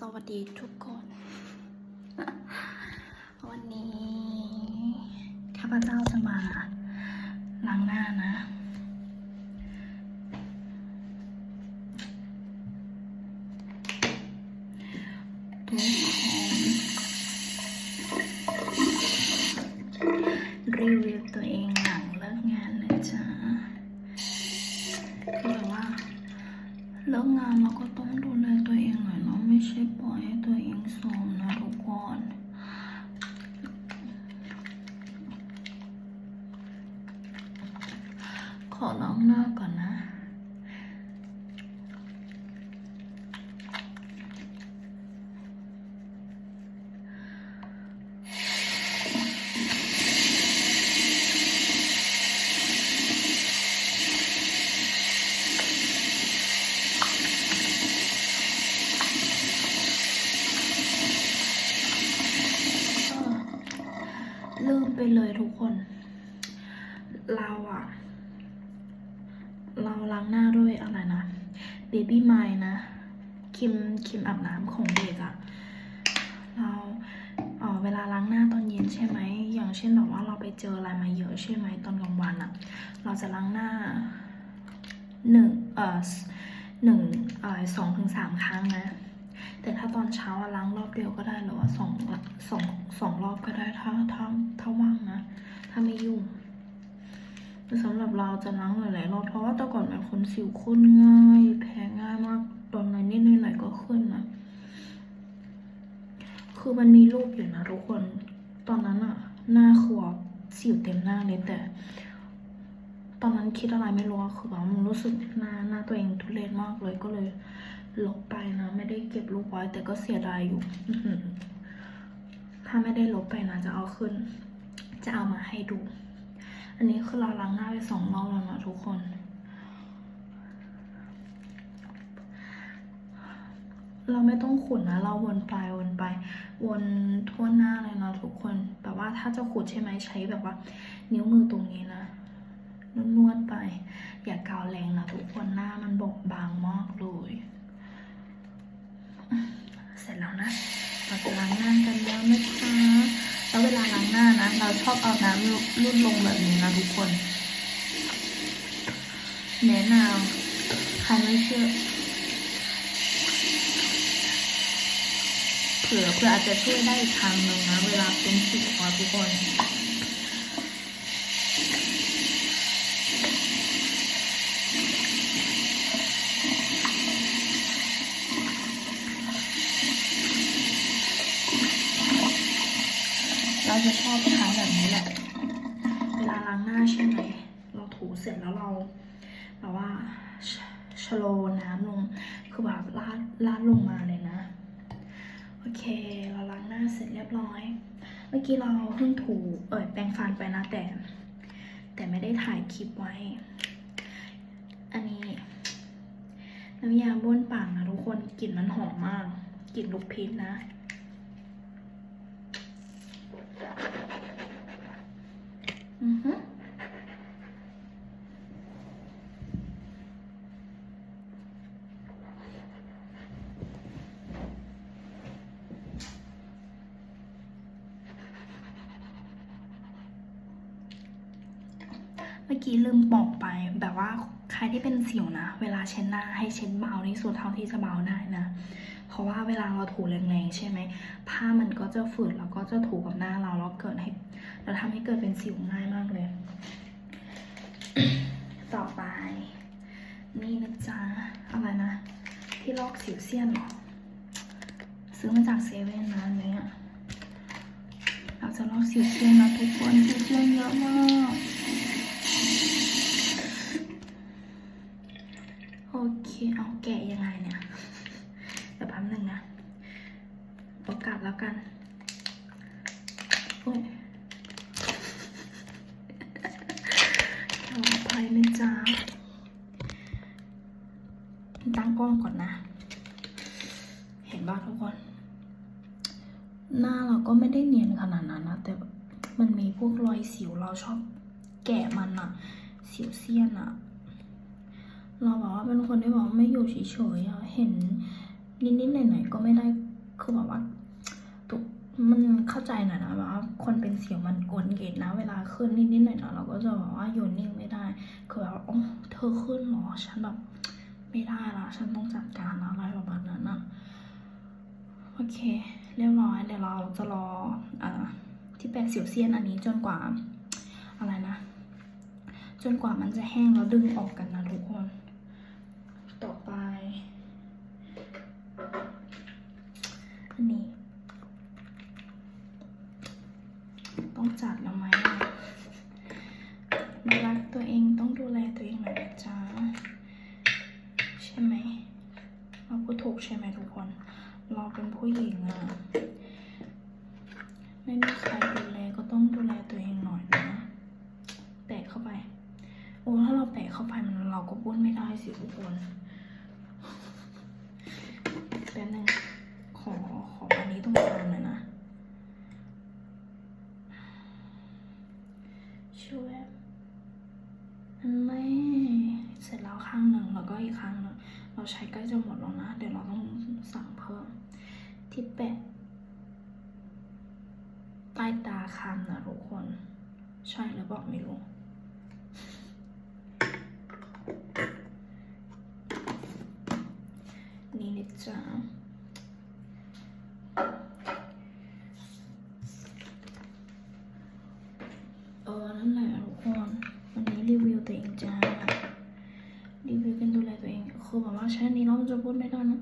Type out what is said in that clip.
สวัสดีทุกคน วันนี้ข้าพเจ้าจะมาล้างหน้านะ รีวิวตัวเองหลังเลิกงานนะจ๊ะคือแบบว่าเลิกงานเราก็ต้องดูแล ไม่ใช่ปล่อยให้ตัวเองโทมนะทุกคนขอล้างหน้าก่อนนะ ลืมไปเลยทุก คน เราอะเราล้างหน้าด้วยอะไรนะ Baby m i นะครีมครีมอาบน้ำของเด็กอะเราเออเวลาล้างหน้าตอนเย็นใช่ไหมอย่างเช่นแบบว่าเราไปเจออะไรมาเยอะใช่ไหมตอนกลางวันอะเราจะล้างหน้าหนึ่งเอ่อหนึ่งเอ่อสองถึงสามครั้งนะ แต่ถ้าตอนเช้าล้างรอบเดียวก็ได้หรือว่าสองสองสองรอบก็ได้ถ้าถ้าถ้าว่างนะ ถ้าไม่ยุ่งสำหรับเราจะล้างหลายๆรอบเพราะว่าแต่ก่อนเป็นคนสิวขึ้นง่าย แพ้ง่ายมากตอนนั้นนิดหน่อยก็ขึ้นนะคือมันมีรูปอยู่นะทุกคน ตอนนั้นอะหน้าขวบสิวเต็มหน้าเลยแต่ ตอนนั้นคิดอะไรไม่รู้อะคือแบบมันรู้สึกหน้าหน้าตัวเองทุเรศมากเลยก็เลยลบไปนะ ไม่ได้เก็บรูปไว้แต่ก็เสียดายอยู่ถ้าไม่ได้ลบไปนะจะเอาขึ้น จะเอามาให้ดู อันนี้คือเราล้างหน้าไปสองรอบแล้วนะทุกคน เราไม่ต้องขุดนะ เราวนไปวนไป วนทั่วหน้าเลยนะทุกคนแบบว่าถ้าจะขุดใช่ไหมใช้แบบว่า นิ้วมือตรงนี้นะนวดๆไป อย่ากาวแรงนะทุกคนหน้ามันบอบบางมากเลยเสร็จแล้วนะเราจะล้างหน้ากันแล้วนะคะ แล้วเวลาล้างหน้านะ เราชอบเอาน้ำรุ่นลงแบบนี้นะทุกคน แนะนำใครไม่เชื่อเผื่อเผื่ออาจจะช่วยได้ทางหนึ่งนะ เวลาเป็นสิวะทุกคน เราจะชอบใช้แบบนี้แหละ เวลาล้างหน้าใช่ไหม เราถูเสร็จแล้วเราแบบว่าชชโลน้ำลง คือแบบลาดลาดลงมาเลยนะ โอเค เราล้างหน้าเสร็จเรียบร้อย เมื่อกี้เราเพิ่งถูเอ่ยแปรงฟันไปนะแต่ แต่ไม่ได้ถ่ายคลิปไว้ อันนี้น้ำยาบ้วนปากนะทุกคนกลิ่นมันหอมมากกลิ่นลูกพีชนะ มื่อกี้ลืมบอกไปแบบว่าใครที่เป็นสิวนะ เวลาเช็ดหน้าให้เช็ดเบาที่สุดเท่าที่จะเบาได้นะ เพราะว่าเวลาเราถูแรงๆใช่ไหมผ้ามันก็จะฝืดแล้วก็จะถูกับหน้าเราแล้วเกิดให้แล้วทำให้เกิดเป็นสิวง่ายมากเลย ต่อไป นี่นะจ๊ะอะไรนะ ที่ลอกสิวเซียนเหรอซื้อมาจากเซเว่นนะเนี้ยเราจะลอกสิวเซียนนะทุกคนสิวเซียนเยอะมากโอ เคเอาแกะยังไงเนี่ยเดี๋ยวแป๊บหนึ่งนะประกาศแล้วกันโอ้ยขออภัยนะจ๊ะตั้งกล้องก่อนนะ เห็นบ้างทุกคน หน้าเราก็ไม่ได้เนียนขนาดนั้นนะ แต่มันมีพวกรอยสิวเราชอบแกะมันอะสิวเซียนอะ เราบอกว่าเป็นคนที่บอกไม่อยู่เฉยๆเห็นนิดๆหน่อยๆก็ไม่ได้คือบอกว่ามันเข้าใจหน่อยนะว่าคนเป็นเสียวมันกวนเกตนะ เวลาขึ้นนิดๆหน่อยๆเราก็จะบอกว่าอยู่นิ่งไม่ได้คือแบบอ๋อเธอขึ้นหรอฉันแบบไม่ได้ละฉันต้องจัดการอะไรประมาณนั้นนะโอเค เรียบร้อยเดี๋ยวเราจะรออ่าที่แปดสียวเซียนอันนี้จนกว่าอะไรนะ จนกว่ามันจะแห้งแล้วดึงออกกันนะทุกคน ต่อไป อันนี้ ต้องจัดแล้วไหมรักตัวเองต้องดูแลตัวเองหน่อยนะจ๊ะ ใช่ไหมเราพูดถูกใช่ไหมทุกคน เราเป็นผู้หญิงอะไม่มีใครดูแลก็ต้องดูแลตัวเองหน่อยนะ แปะเข้าไป โอ้ถ้าเราแปะเข้าไปมันเราก็ พูดไม่ได้สิทุกคนแป๊บนึงขอขออันนี้ตรงกลางหน่อยนะช่วยอันไม่เสร็จแล้วข้างหนึ่งแล้วก็อีกข้างหนึ่งเราใช้ใกล้จะหมดแล้วนะ เดี๋ยวเราต้องสั่งเพิ่ม ที่แปะใต้ตาคางนะทุกคน ใช่หรือเปล่าไม่รู้ นี่นะจ๊ะ เออ นั่นแหละทุกคน วันนี้รีวิว ตัวเองจ้ารีวิวกันดูแลตัวเองคือแบบว่าใช้นนี้เราจะพูดไม่ได้นะ